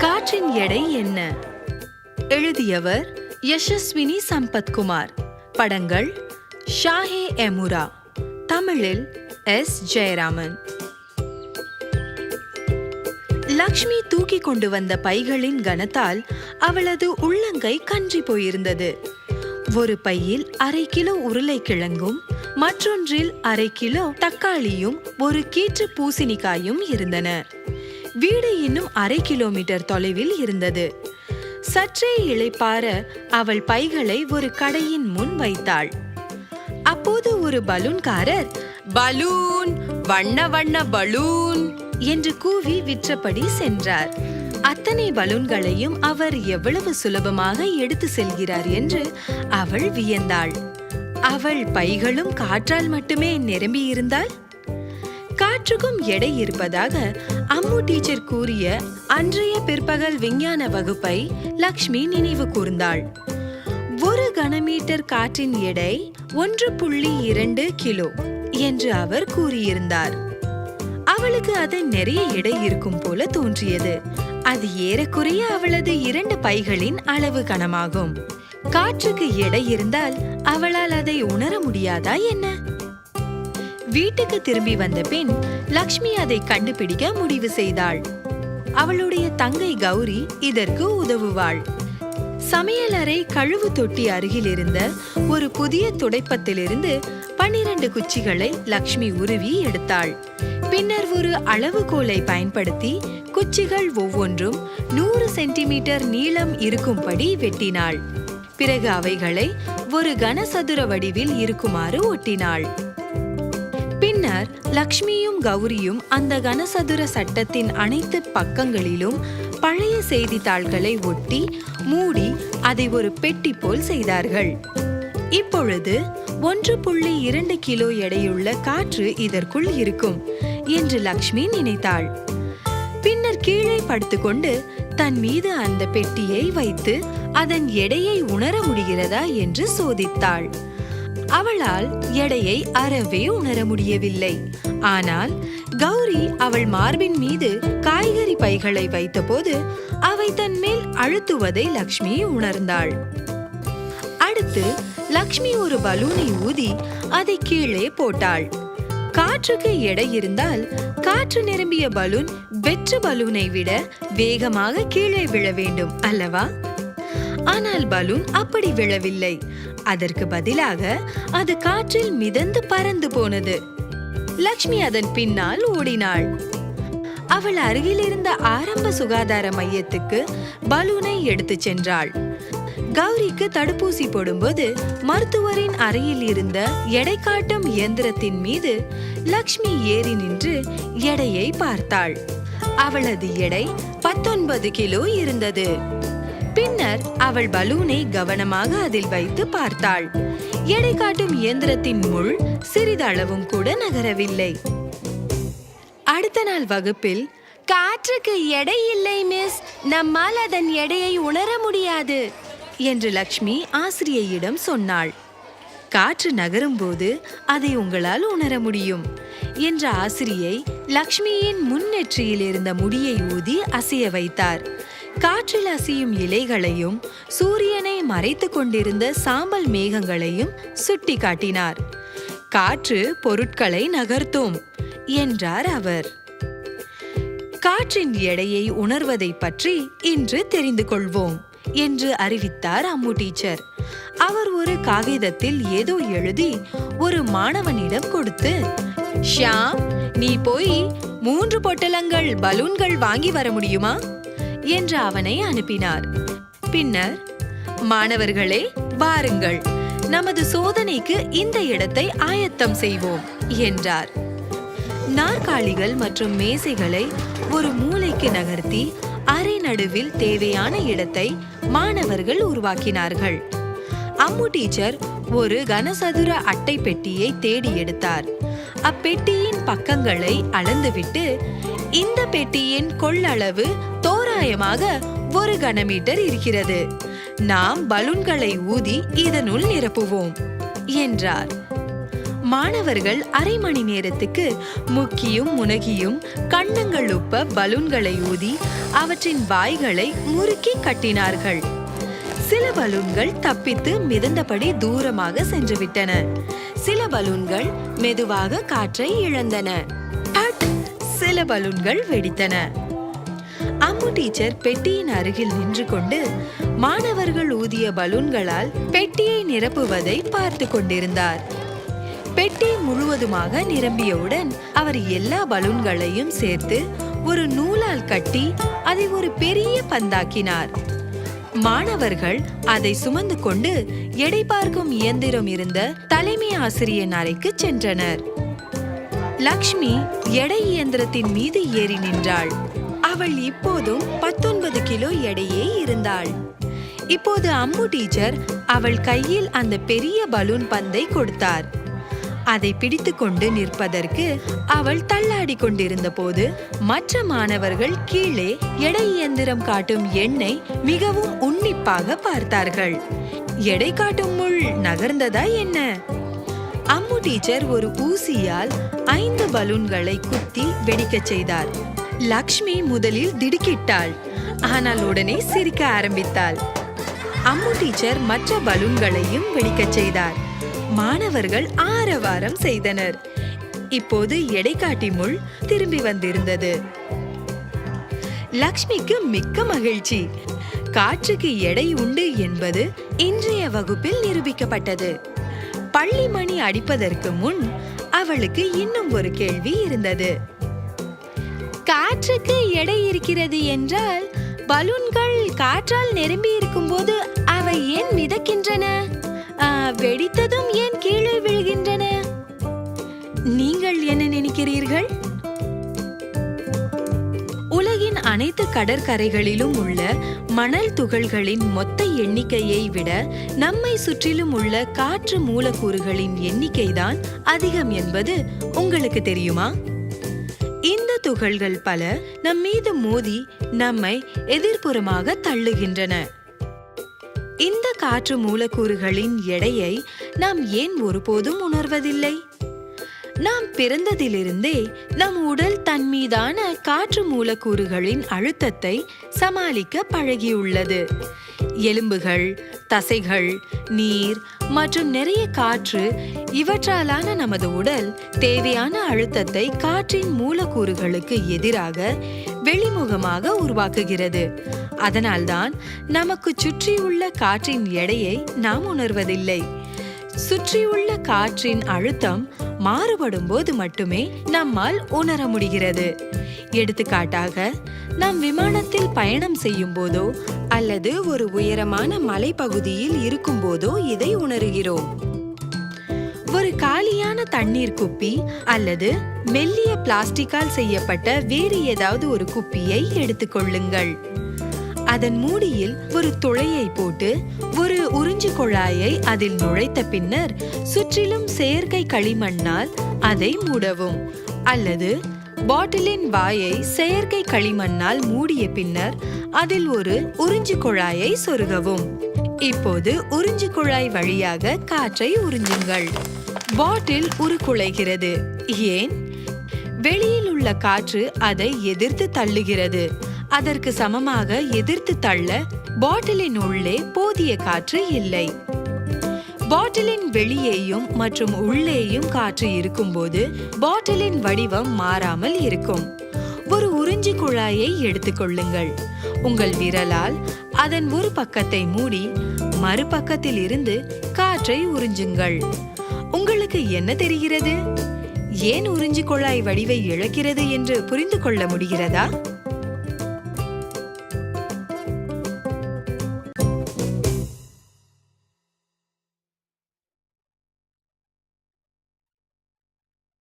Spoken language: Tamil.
காற்றின் எடை என்ன? எழுதியவர் யசஸ்வினி சம்பத்குமார். படங்கள் ஷாஹே எமுரா. தமிழில் எஸ். ஜெயராமன். லக்ஷ்மி தூக்கி கொண்டு வந்த பைகளின் கனத்தால் அவளது உள்ளங்கை கன்றி போயிருந்தது. ஒரு பையில் அரை கிலோ உருளைக்கிழங்கும் மற்றொன்றில் அரை கிலோ தக்காளியும் ஒரு கீற்று பூசணிக்காயும் இருந்தன. வீடு இன்னும் அரை கிலோமீட்டர் தொலைவில் இருந்தது. சற்றே இளைப்பார அவள் பைகளை ஒரு கடையின் முன் வைத்தாள். அப்போது ஒரு பலூன்காரர் பலூன் வண்ண வண்ண பலூன் என்று கூவி விற்றபடி சென்றார். அத்தனை பலூன்களையும் அவர் எவ்வளவு சுலபமாக எடுத்து செல்கிறார் என்று அவள் வியந்தாள். அவள் பைகளும் காற்றால் மட்டுமே நிரம்பியிருந்தாள். காற்றுக்கும் எடை இருப்பதாக அம்மு டீச்சர் கூறிய அன்றைய பிற்பகல் விஞ்ஞான வகுப்பை லக்ஷ்மி நினைவு கூர்ந்தாள். ஒரு கனமீட்டர் காற்றின் எடை ஒன்று புள்ளி இரண்டு கிலோ என்று அவர் கூறியிருந்தார். அவளுக்கு அது நிறைய எடை இருக்கும் போல தோன்றியது. அது ஏறக்குறைய அவளது இரண்டு பைகளின் அளவு கணமாகும் காற்றுக்கு எடை இருந்தால் அவளால் அதை உணர முடியாதா என்ன? வீட்டுக்கு திரும்பி வந்த பின் லக்ஷ்மி அதை கண்டுபிடிக்க முடிவு செய்தாள். அவளுடைய தங்கை கௌரி இதற்கு உதவுவாள். சமையலறை கழுவு தொட்டி அருகில் இருந்த ஒரு புதிய துடைப்பத்திலிருந்து பன்னிரண்டு குச்சிகளை லக்ஷ்மி உருவி எடுத்தாள். பின்னர் ஒரு அளவுகோலை பயன்படுத்தி குச்சிகள் ஒவ்வொன்றும் நூறு சென்டிமீட்டர் நீளம் இருக்கும்படி வெட்டினாள். பிறகு அவைகளை ஒரு கனசதுர வடிவில் இருக்குமாறு ஒட்டினாள். பின்னர் லக்ஷ்மியும் கௌரியும் அந்த கனசதுர சட்டத்தின் அனைத்து பக்கங்களிலும் பழைய செய்தித்தாள்களை ஒட்டி மூடி அதை ஒரு பெட்டி போல் செய்தார்கள். இப்பொழுது ஒன்று புள்ளி இரண்டு கிலோ எடையுள்ள காற்று இதற்குள் இருக்கும் என்று லக்ஷ்மி நினைத்தாள். பின்னர் கீழே படுத்துக்கொண்டு தன் மீது அந்த பெட்டியை வைத்து அதன் எடையை உணர முடிகிறதா என்று சோதித்தாள். அவளால் எடையை அறவே உணர முடியவில்லை. ஆனால் கௌரி அவள் மார்பின் மீது காய்கறி பைகளை வைத்தபோது அவை தன் மேல் அழுத்துவதை லக்ஷ்மி உணர்ந்தாள். அடுத்து லக்ஷ்மி ஒரு பலூனை ஊதி அதை கீழே போட்டாள். காற்றுக்கு எடை இருந்தால் காற்று நிரம்பிய பலூன் வெற்று பலூனை விட வேகமாக கீழே விழ வேண்டும் அல்லவா? ஆனால் பலூன் அப்படி விழவில்லை. அதற்கு பதிலாக அது காற்றில் மிதந்து பறந்து போனது. லக்ஷ்மி அதன் பின்னால் ஓடினாள். அவள் அருகில் இருந்த ஆரம்ப சுகாதார மையத்துக்கு பலூனை எடுத்துச் சென்றாள். கௌரிக்கு தடுப்பூசி போடும்போது மருத்துவரின் அறையில் இருந்த எடை காட்டும் இயந்திரத்தின் மீது லக்ஷ்மி ஏறி நின்று எடையை பார்த்தாள். அவளது எடை பத்தொன்பது கிலோ இருந்தது. பின்னர் அவள் பலூனை கவனமாக அதில் வைத்து பார்த்தாள். எடை காட்டும் இயந்திரத்தின் முள் சிறிதளவும் கூட நகரவில்லை. அடுத்த நாள் வகுப்பில் காற்றுக்கு எடை இல்லை மிஸ். நம்மால் அதன் எடையை உணர முடியாது என்று லக்ஷ்மி ஆசிரியையிடம் சொன்னாள். காற்று நகரும்போது அதை உங்களால் உணர முடியும் என்ற ஆசிரியை லக்ஷ்மியின் முன்னெற்றியில் இருந்த முடியை ஊதி அசைய வைத்தார். காற்றில் அசையும் இலைகளையும் சூரியனை மறைத்துக் கொண்டிருந்த சாம்பல் மேகங்களையும் சுட்டி காட்டினார் காற்று பொருட்களை நகர்த்தும் என்றார் அவர். காற்றின் எடையை உணர்வதை பற்றி இன்று தெரிந்து கொள்வோம் என்று அறிவித்தார் அம்மு டீச்சர். அவர் ஒரு காகிதத்தில் ஏதோ எழுதி ஒரு மாணவனிடம் கொடுத்து ஷியாம் நீ போய் மூன்று பொட்டலங்கள் பலூன்கள் வாங்கி வர முடியுமா? என்று அவனை அனுப்பினார். பின்னர் மாணவர்களே வாருங்கள். நமது சோதனைக்கு இந்த இடத்தை ஆயத்தம் செய்வோம் என்றார். நாற்காலிகள் மற்றும் மேசைகளை ஒரு மூலைக்கு நகர்த்தி அரை நடுவில் தேவையான இடத்தை மாணவர்கள் உருவாக்கினார்கள். அம்மு டீச்சர் ஒரு கனசதுர அட்டை பெட்டியை தேடி எடுத்தார். அப்பெட்டியின் பக்கங்களை அளந்துவிட்டு இந்த பெட்டியின் கொள்ளளவு தோராயமாக ஒரு கனமீட்டர் இருக்கிறது. நாம் பலூன்களை ஊதி இதனுள் நிரப்புவோம் என்றார். மாணவர்கள் அரை மணி நேரத்துக்கு முக்கியும் முனகியும் கண்ணங்கள் உப்ப பலூன்களை ஊதி அவற்றின் வாய்களை முறுக்கி கட்டினார்கள். சில பலூன்கள் தப்பித்து மிதந்தபடி தூரமாக சென்று விட்டன சில பலூன்கள் மெதுவாக காற்றை இழந்தன. சில பலூன்கள் வெடித்தன. அம்மு டீச்சர் பெட்டியின் அருகில் நின்று கொண்டு மாணவர்கள் ஊதிய பலூன்களால் பெட்டியை நிரப்புவதை பார்த்து கொண்டிருந்தார். பெட்டி முழுவதுமாக நிரம்பியவுடன் அவர் எல்லா பலூன்களையும் சேர்த்து ஒரு நூலால் கட்டி அதை ஒரு பெரிய பந்தாக்கினார். மாணவர்கள் அதை சுமந்து கொண்டு எடை பார்க்கும் இயந்திரம் இருந்த தலைமை ஆசிரியர் அறைக்கு சென்றனர். லக்ஷ்மி எடை இயந்திரத்தின் மீது ஏறி நின்றாள். அவள் இப்போதும் பத்தொன்பது கிலோ எடையே இருந்தாள். இப்போது அம்மு டீச்சர் அவள் கையில் அந்த பெரிய பலூன் பந்தை கொடுத்தார். அதை பிடித்துக்கொண்டு நிற்பதற்கு அவள் தள்ளாடி கொண்டிருந்த போது மற்ற மாணவர்கள் கீழே எடை இயந்திரம் காட்டும் எண்ணை மிகவும் உன்னிப்பாக பார்த்தார்கள். எடை காட்டும் முள் நகர்ந்ததா என்ன? அம்மு டீச்சர் ஒரு ஊசியால் ஐந்து பலூன்களை குத்தி வெடிக்கச் செய்தார். லக்ஷ்மி முதலில் திடுக்கிட்டாள். ஆனால் உடனே சிரிக்க ஆரம்பித்தாள். அம்மு டீச்சர் மற்ற பலூன்களையும் வெடிக்கச் செய்தார். மாணவர்கள் ஆரவாரம் செய்தனர். இப்போது எடை காட்டி முள் திரும்பி வந்திருந்தது. லக்ஷ்மிக்கு மிக்க மகிழ்ச்சி. காற்றுக்கு எடை உண்டு என்பது இன்றைய வகுப்பில் நிரூபிக்கப்பட்டது. பள்ளி மணி அடிப்பதற்கு முன் அவளுக்கு இன்னும் ஒரு கேள்வி இருந்தது. காற்றுக்கு எடை இருக்கிறது என்றால் பலூன்கள் காற்றால் நிரம்பி இருக்கும்போது அவை ஏன் மிதக்கின்றன? வெடித்ததும் ஏன் கீழே விழுகின்றன? நீங்கள் என்ன நினைக்கிறீர்கள்? உலகின் அனைத்து கடற்கரைகளிலும் உள்ள மணல் துகள்களின் மொத்த எண்ணிக்கையை விட நம்மை சுற்றிலும் உள்ள காற்று மூலக்கூறுகளின் எண்ணிக்கைதான் அதிகம் என்பது உங்களுக்கு தெரியுமா? துகள்கள் பல நம் மீது மோதி நம்மை எதிர்ப்புறமாக தள்ளுகின்றன. இந்த காற்று மூலக்கூறுகளின் எடையை நாம் ஏன் ஒருபோதும் உணர்வதில்லை? நாம் பிறந்ததிலிருந்தே நம் உடல் தன் மீதான காற்று மூலக்கூறுகளின் அழுத்தத்தை சமாளிக்க பழகியுள்ளது. எலும்புகள் தசைகள் நீர் மற்றும் நிறைய காற்று இவற்றாலான நமது உடல் தேவையான அழுத்தத்தை காற்றின் மூலக்கூறுகளுக்கு எதிராக வெளிமுகமாக உருவாக்குகிறது. அதனால்தான் நமக்கு சுற்றியுள்ள காற்றின் எடையை நாம் உணர்வதில்லை. சுற்றியுள்ள காற்றின் அழுத்தம் மாறுபடும் போது மட்டுமே நம்மால் உணர முடிகிறது. எடுத்துக்காட்டாக நாம் விமானத்தில் பயணம் செய்யும் போதோ அல்லது ஒரு உயரமான மலைப்பகுதியில் இருக்கும் போதோ இதை உணர்கிறோம். ஒரு காலியான தண்ணீர் குப்பி அல்லது மெல்லிய பிளாஸ்டிக்கால் செய்யப்பட்ட வேறு ஏதாவது ஒரு குப்பியை எடுத்துக்கொள்ளுங்கள் அதன் மூடியில் ஒரு துளையை போட்டு ஒரு உறிஞ்சு குழாயை அதில் நுழைத்த பின்னர் சுற்றிலும் செயற்கை களிமண்ணால் அதை மூடவும். அல்லது பாட்டிலின் வாயை செயற்கை களிமண்ணால் மூடிய பின்னர் அதில் ஒரு உறிஞ்சு குழாயை சொருகவும். இப்போது உறிஞ்சு குழாய் வழியாக காற்றை உறிஞ்சுங்கள். பாட்டில் உருக்குலைகிறது. ஏன்? வெளியில் உள்ள காற்று அதை எதிர்த்து தள்ளுகிறது. அதற்கு சமமாக எதிர்த்து தள்ள பாட்டிலின் உள்ளே போதிய காற்று இல்லை. பாட்டிலின் வெளியேயும் மற்றும் உள்ளேயும் காற்று இருக்கும்போது பாட்டிலின் வடிவம் மாறாமல் இருக்கும். ஒரு உறிஞ்சி குழாயை எடுத்துக்கொள்ளுங்கள் உங்கள் விரலால் அதன் ஒரு பக்கத்தை மூடி மறுபக்கத்தில் இருந்து காற்றை உறிஞ்சுங்கள். உங்களுக்கு என்ன தெரிகிறது? ஏன் உறிஞ்சி குழாய் வடிவை இழக்கிறது என்று புரிந்து கொள்ள முடிகிறதா?